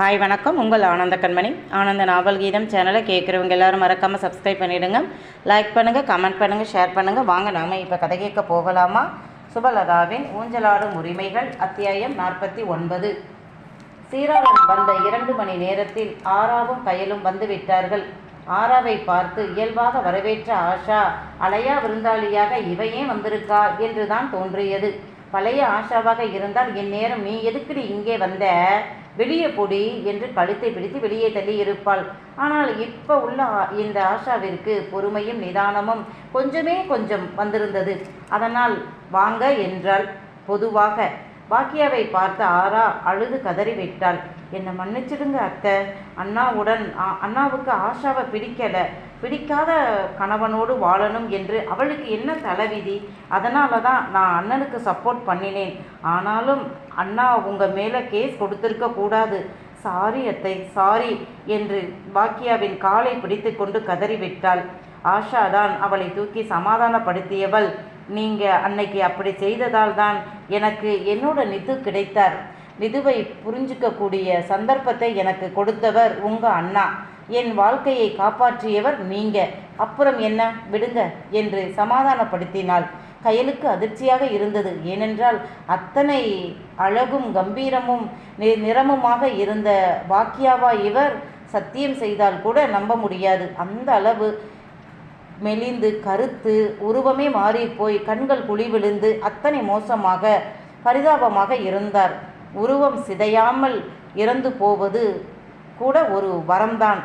Hi வணக்கம். உங்கள் ஆனந்த கண்மணி. ஆனந்த நாவல் கீதம் சேனலை கேட்குறவங்க எல்லாரும் மறக்காமல் சப்ஸ்கிரைப் பண்ணிவிடுங்க லைக் பண்ணுங்கள் கமெண்ட் பண்ணுங்கள் ஷேர் பண்ணுங்கள் வாங்க நாம் இப்போ கதை கேட்க போகலாமா? சுபலதாவின் ஊஞ்சலாடும் உரிமைகள் அத்தியாயம் நாற்பத்தி ஒன்பது. சீராளன் வந்த இரண்டு மணி நேரத்தில் ஆராவும் கயலும் வந்து விட்டார்கள் ஆராவை பார்த்து இயல்பாக வரவேற்ற ஆஷா அலையா விருந்தாளியாக இவையே வந்திருக்கா? என்றுதான் தோன்றியது. பழைய ஆஷாவாக இருந்தால் இந்நேரம் நீ எதுக்குடி இங்கே வந்த? வெளியே பொடி என்று கழுத்தை பிடித்து வெளியே தள்ளி இருப்பாள். ஆனால் இப்போ உள்ள ஆ- இந்த ஆஷாவிற்கு பொறுமையும் நிதானமும் கொஞ்சமே கொஞ்சம் வந்திருந்தது. அதனால் வாங்க என்றால் பொதுவாக பாக்கியாவை பார்த்த ஆரா அழுது கதறிவிட்டாள் என்னை மன்னிச்சிடுங்க அத்தை. அண்ணாவுடன் அண்ணாவுக்கு ஆஷாவை பிடிக்கல. பிடிக்காத கணவனோடு வாழணும் என்று அவளுக்கு என்ன தலைவிதி? அதனால தான் நான் அண்ணனுக்கு சப்போர்ட் பண்ணினேன். ஆனாலும் அண்ணா உங்கள் மேலே கேஸ் கொடுத்துருக்க கூடாது. சாரி அத்தை சாரி என்று பாக்கியாவின் காலை பிடித்து கொண்டு கதறிவிட்டாள் ஆஷா தான் அவளை தூக்கி சமாதானப்படுத்தியவள். நீங்கள் அன்னைக்கு அப்படி செய்ததால் தான் எனக்கு என்னோட நிது கிடைத்தார். நிதுவை புரிஞ்சுக்கக்கூடிய சந்தர்ப்பத்தை எனக்கு கொடுத்தவர் உங்கள் அண்ணா. என் வாழ்க்கையை காப்பாற்றியவர் நீங்க. அப்புறம் என்ன? விடுங்க என்று சமாதானப்படுத்தினாள். கையலுக்கு அதிர்ச்சியாக இருந்தது. ஏனென்றால் அத்தனை அழகும் கம்பீரமும் நிறமுமாக இருந்த பாக்கியாவா இவர் சத்தியம் செய்தால் கூட நம்ப முடியாது. அந்த அளவு மெலிந்து கருத்து உருவமே மாறிப்போய் கண்கள் குழி விழுந்து அத்தனை மோசமாக பரிதாபமாக இருந்தார். உருவம் சிதையாமல் இறந்து போவது கூட ஒரு வரம்தான்.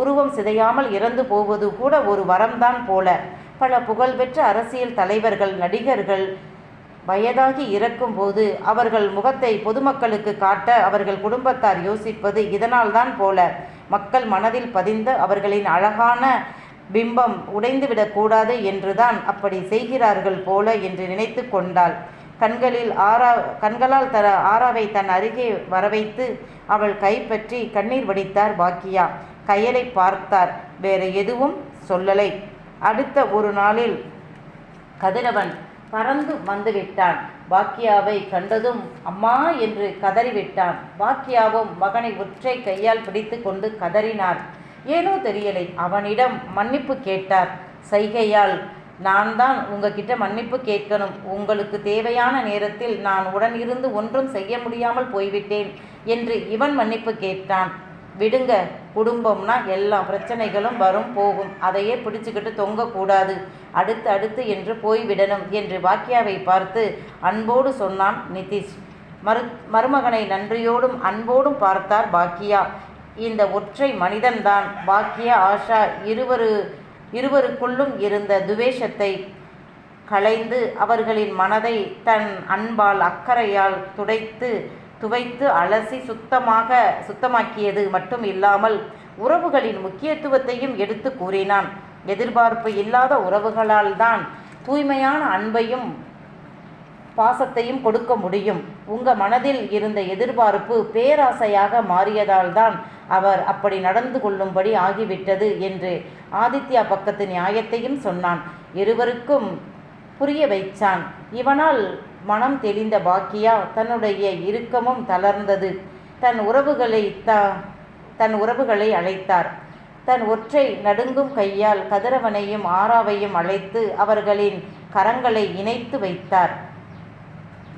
உருவம் சிதையாமல் இறந்து போவது கூட ஒரு வரம்தான் போல. பல புகழ்பெற்ற அரசியல் தலைவர்கள் நடிகர்கள் வயதாகி இறக்கும்போது அவர்கள் முகத்தை பொதுமக்களுக்கு காட்ட அவர்கள் குடும்பத்தார் யோசிப்பது இதனால்தான் போல. மக்கள் மனதில் பதிந்த அவர்களின் அழகான பிம்பம் உடைந்துவிடக்கூடாது என்றுதான் அப்படி செய்கிறார்கள் போல என்று நினைத்து கொண்டாள். கண்களில் ஆரா கண்களால் தர ஆராவை தன் அருகே வரவைத்து அவள் கைப்பற்றி கண்ணீர் வடித்தார் பாக்கியா. கையலை பார்த்தார் வேறு எதுவும் சொல்லலை. அடுத்த ஒரு நாளில் கதிரவன் பறந்து வந்துவிட்டான். பாக்கியாவை கண்டதும் அம்மா என்று கதறிவிட்டான். பாக்கியாவும் மகனை ஒற்றை கையால் பிடித்து கொண்டு கதறினார். ஏனோ தெரியலை. அவனிடம் மன்னிப்பு கேட்டார். சைகையால் நான் தான் உங்ககிட்ட மன்னிப்பு கேட்கணும். உங்களுக்கு தேவையான நேரத்தில் நான் உடன் இருந்து ஒன்றும் செய்ய முடியாமல் போய்விட்டேன் என்று இவன் மன்னிப்பு கேட்டான். விடுங்க. குடும்பம்னா எல்லா பிரச்சனைகளும் வரும் போகும். அதையே பிடிச்சுக்கிட்டு தொங்கக்கூடாது. அடுத்து அடுத்து என்று போய்விடணும் என்று வாக்கியாவை பார்த்து அன்போடு சொன்னான் நிதிஷ். மரு மருமகனை நன்றியோடும் அன்போடும் பார்த்தார் பாக்கியா. இந்த ஒற்றை மனிதன்தான். பாக்கிய ஆஷா இருவரு இருவருக்குள்ளும் இருந்த துவேஷத்தை களைந்து அவர்களின் மனதை தன் அன்பால் அக்கறையால் துடைத்து துவைத்து அலசி சுத்தமாக சுத்தமாக்கியது மட்டும் இல்லாமல் உறவுகளின் முக்கியத்துவத்தையும் எடுத்து கூறினான். எதிர்பார்ப்பு இல்லாத உறவுகளால் தான் தூய்மையான அன்பையும் பாசத்தையும் கொடுக்க முடியும். உங்க மனதில் இருந்த எதிர்பார்ப்பு பேராசையாக மாறியதால்தான் அவர் அப்படி நடந்து கொள்ளும்படி ஆகிவிட்டது என்று ஆதித்யா பக்கத்து நியாயத்தையும் சொன்னான். இருவருக்கும் புரிய வைச்சான். இவனால் மனம் தெளிந்த பாக்கியா தன்னுடைய இறுக்கமும் தளர்ந்தது. தன் உறவுகளை த தன் உறவுகளை அழைத்தார். தன் ஒற்றை நடுங்கும் கையால் கதிரவனையும் ஆராவையும் அழைத்து அவர்களின் கரங்களை இணைத்து வைத்தார்.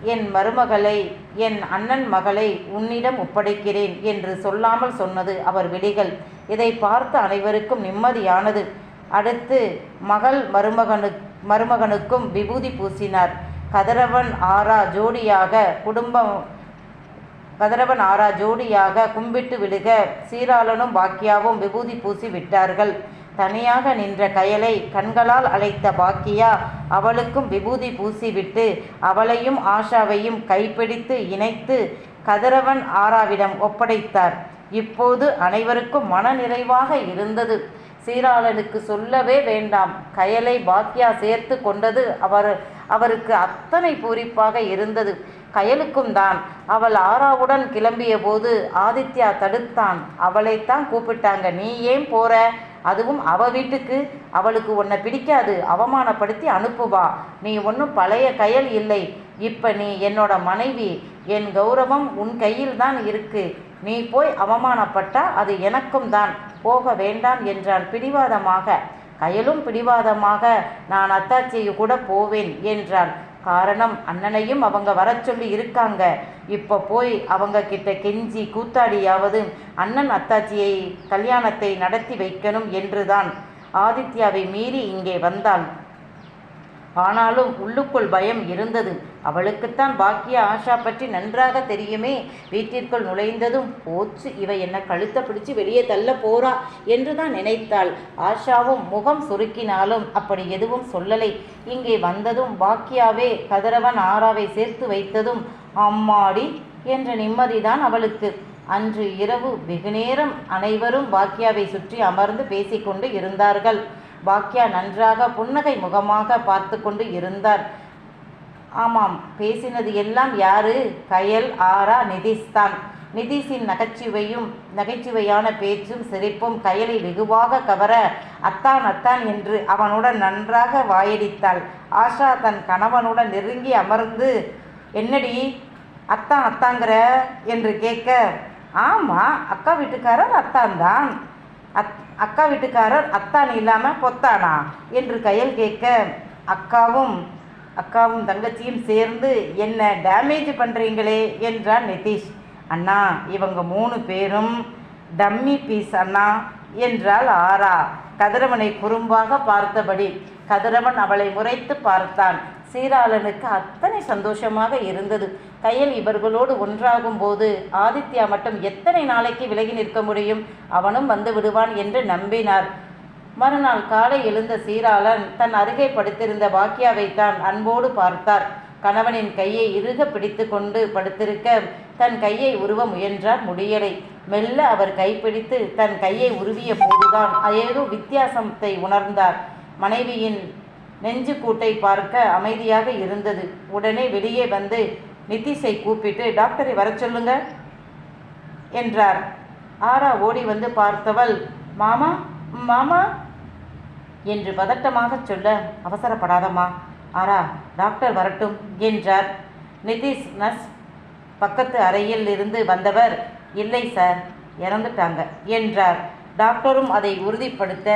என் மருமகளை என் அண்ணன் மகளை உன்னிடம் ஒப்படைக்கிறேன் என்று சொல்லாமல் சொன்னது அவர் விழிகள். இதை பார்த்த அனைவருக்கும் நிம்மதியானது. அடுத்து மகள் மருமகனு மருமகனுக்கும் விபூதி பூசினார். கதிரவன் ஆரா ஜோடியாக குடும்பம் கதிரவன் ஆரா ஜோடியாக கும்பிட்டு விழுக சீராளனும் பாக்கியாவும் விபூதி பூசி விட்டார்கள். தனியாக நின்ற கயலை கண்களால் அழைத்த பாக்கியா அவளுக்கும் விபூதி பூசிவிட்டு அவளையும் ஆஷாவையும் கைப்பிடித்து இணைத்து கதிரவன் ஆராவிடம் ஒப்படைத்தார். இப்போது அனைவருக்கும் மனநிறைவாக இருந்தது. சீராளனுக்கு சொல்லவே வேண்டாம். கயலை பாக்கியா சேர்த்து கொண்டது அவர் அவருக்கு அத்தனை பூரிப்பாக இருந்தது. கயலுக்கும் தான். அவள் ஆராவுடன் கிளம்பிய போது ஆதித்யா தடுத்தான். அவளைத்தான் கூப்பிட்டாங்க. நீ ஏன் போற? அதுவும் அவ வீட்டுக்கு. அவளுக்கு உன்னை பிடிக்காது. அவமானப்படுத்தி அனுப்புவா. நீ ஒன்றும் பழைய கையல் இல்லை. இப்போ நீ என்னோட மனைவி. என் கௌரவம் உன் கையில் தான் இருக்கு. நீ போய் அவமானப்பட்டா அது எனக்கும் தான். போக வேண்டாம் என்றான் பிடிவாதமாக. கயலும் பிடிவாதமாக நான் அத்தாச்சியை கூட போவேன் என்றான். காரணம் அண்ணனையும் அவங்க வர சொல்லி இருக்காங்க. இப்போ போய் அவங்க கிட்ட கெஞ்சி கூத்தாடியாவது அண்ணன் அத்தாச்சியை கல்யாணத்தை நடத்தி வைக்கணும் என்றுதான். ஆதித்யாவை மீறி இங்கே வந்தான். ஆனாலும் உள்ளுக்குள் பயம் இருந்தது. அவளுக்குத்தான் பாக்கிய ஆஷா பற்றி நன்றாக தெரியுமே. வீட்டிற்குள் நுழைந்ததும் போச்சு இவ என்ன கழுத்தை பிடிச்சு வெளியே தள்ள போறா என்று தான் நினைத்தாள். ஆஷாவும் முகம் சுருக்கினாலும் அப்படி எதுவும் சொல்லலை. இங்கே வந்ததும் பாக்கியாவே கதிரவன் ஆறாவை சேர்த்து வைத்ததும் அம்மாடி என்ற நிம்மதிதான் அவளுக்கு. அன்று இரவு வெகுநேரம் அனைவரும் பாக்கியாவை சுற்றி அமர்ந்து பேசிக்கொண்டு இருந்தார்கள். பாக்கியா நன்றாக புன்னகை முகமாக பார்த்து கொண்டு இருந்தார். ஆமாம் பேசினது எல்லாம் யாரு? கயல் ஆரா நிதிஷ் தான். நிதிஷின் நகைச்சுவையும் நகைச்சுவையான பேச்சும் சிரிப்பும் கயலை வெகுவாக கவர அத்தான் அத்தான் என்று அவனுடன் நன்றாக வாயடித்தாள். ஆஷா தன் கணவனுடன் நெருங்கி அமர்ந்து என்னடி அத்தான் அத்தாங்கிற? என்று கேட்க ஆமாம் அக்கா வீட்டுக்காரர் அத்தான் தான் அத் அக்கா வீட்டுக்காரர் அத்தான் இல்லாமல் பொத்தானா? என்று கையல் கேட்க அக்காவும் அக்காவும் தங்கச்சியும் சேர்ந்து என்ன டேமேஜ் பண்ணுறீங்களே என்றார் நிதிஷ். அண்ணா இவங்க மூணு பேரும் டம்மி பீஸ் அண்ணா என்றாள் ஆரா. கதிரவனை குறும்பாக பார்த்தபடி கதிரவன் அவளை முறைத்து பார்த்தான். சீராளனுக்கு அத்தனை சந்தோஷமாக இருந்தது. கையில் இவர்களோடு ஒன்றாகும் போது ஆதித்யா மட்டும் எத்தனை நாளைக்கு விலகி நிற்க முடியும்? அவனும் வந்து விடுவான் என்று நம்பினார். மறுநாள் காலை எழுந்த சீராளன் தன் அருகே படுத்திருந்த பாக்கியாவைத்தான் அன்போடு பார்த்தார். கணவனின் கையை இறுக பிடித்து கொண்டு படுத்திருக்க தன் கையை உருவ முயன்றார் முடியலை. மெல்ல அவர் கைப்பிடித்து தன் கையை உருவிய போதுதான் ஏதோ வித்தியாசத்தை உணர்ந்தார். மனைவியின் நெஞ்சு கூட்டை பார்க்க அமைதியாக இருந்தது. உடனே வெளியே வந்து நிதிஷை கூப்பிட்டு டாக்டரை வரச் சொல்லுங்க என்றார். ஆரா ஓடி வந்து பார்த்தவள் மாமா மாமா என்று பதட்டமாகச் சொல்ல அவசரப்படாதம்மா ஆரா டாக்டர் வரட்டும் என்றார். நிதிஷ் நர்ஸ் பக்கத்து அறையில் இருந்து வந்தவர் இல்லை சார் இறந்துட்டாங்க என்றார். டாக்டரும் அதை உறுதிப்படுத்த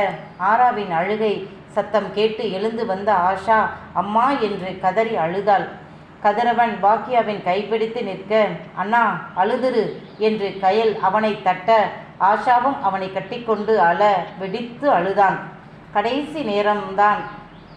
ஆராவின் அழுகை சத்தம் கேட்டு எழுந்து வந்த ஆஷா அம்மா என்று கதறி அழுதாள். கதிரவன் பாக்கியாவின் கைப்பிடித்து நிற்க அண்ணா அழுதுரு என்று கயல் அவனை தட்ட ஆஷாவும் அவனை கட்டிக்கொண்டு அழ வெடித்து அழுதான். கடைசி நேரம்தான்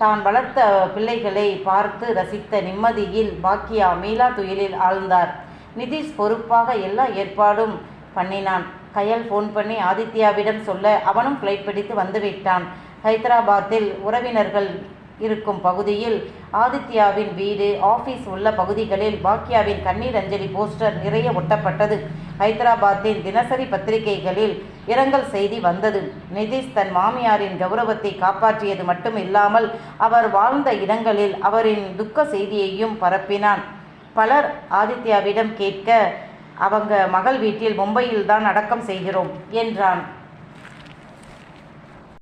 தான் வளர்த்த பிள்ளைகளை பார்த்து ரசித்த நிம்மதியில் பாக்கியா மீளா துயிலில் ஆழ்ந்தார். நிதிஷ் பொறுப்பாக எல்லா ஏற்பாடும் பண்ணினான். கயல் ஃபோன் பண்ணி ஆதித்யாவிடம் சொல்ல அவனும் ஃப்ளைட் பிடித்து வந்துவிட்டான். ஹைதராபாத்தில் உறவினர்கள் இருக்கும் பகுதியில் ஆதித்யாவின் வீடு ஆபீஸ் உள்ள பகுதிகளில் பாக்கியாவின் கண்ணீர் அஞ்சலி போஸ்டர் நிறைய ஒட்டப்பட்டது. ஹைதராபாத்தின் தினசரி பத்திரிகைகளில் இரங்கல் செய்தி வந்தது. நிதிஷ் தன் மாமியாரின் கௌரவத்தை காப்பாற்றியது மட்டும் இல்லாமல் அவர் வாழ்ந்த இடங்களில் அவரின் துக்க செய்தியையும் பரப்பினான். பலர் ஆதித்யாவிடம் கேட்க அவங்க மகள் வீட்டில் மும்பையில் தான் அடக்கம் செய்கிறோம் என்றான்.